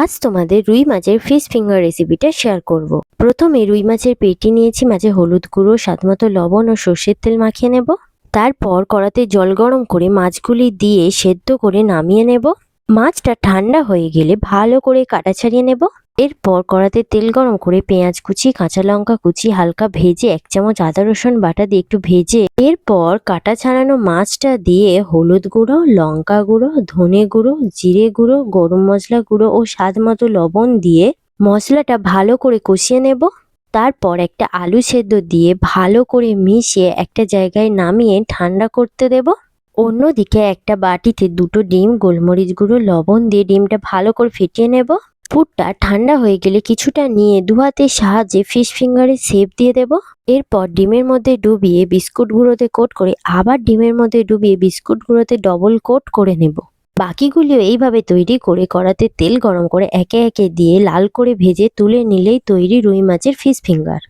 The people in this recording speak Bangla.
আজ তোমাদের রুই মাছের ফিশ ফিঙ্গার রেসিপিটা শেয়ার করব। প্রথমে রুই মাছের পেটি নিয়েছি, মাঝে হলুদ গুঁড়ো স্বাদমতো লবণ ও সর্ষের তেল মাখিয়ে নেব। তারপর কড়াতে জল গরম করে মাছগুলি দিয়ে সেদ্ধ করে নামিয়ে নেব। মাছটা ঠান্ডা হয়ে গেলে ভালো করে কাটা ছাড়িয়ে নেব। এরপর কড়াতে তেল গরম করে পেঁয়াজ কুচি, কাঁচা লঙ্কা কুচি, হালকা ভেজে এক চামচ আদা, রসুন বাটা দিয়ে একটু ভেজে, এরপর কাটা ছাড়ানো মাছটা দিয়ে হলুদ গুঁড়ো, লঙ্কা গুঁড়ো, ধনে গুঁড়ো, জিরে গুঁড়ো, গরম মশলা গুঁড়ো ও স্বাদ মতো লবণ দিয়ে মশলাটা ভালো করে কষিয়ে নেব। তারপর একটা আলু সেদ্ধ দিয়ে ভালো করে মিশিয়ে একটা জায়গায় নামিয়ে ঠান্ডা করতে দেব। অন্যদিকে একটা বাটিতে দুটো ডিম, গোলমরিচ গুঁড়ো, লবণ দিয়ে ডিমটা ভালো করে ফেটিয়ে নেব। পুরটা ঠান্ডা হয়ে গেলে কিছুটা নিয়ে দু হাতের সাহায্যে ফিশ ফিঙ্গারে সেপ দিয়ে দেব। এরপর ডিমের মধ্যে ডুবিয়ে বিস্কুটগুলোতে কোট করে আবার ডিমের মধ্যে ডুবিয়ে বিস্কুটগুলোতে ডবল কোট করে নেব। বাকিগুলিও এইভাবে তৈরি করে কড়াতে তেল গরম করে একে একে দিয়ে লাল করে ভেজে তুলে নিলেই তৈরি রুই মাছের ফিশ ফিঙ্গার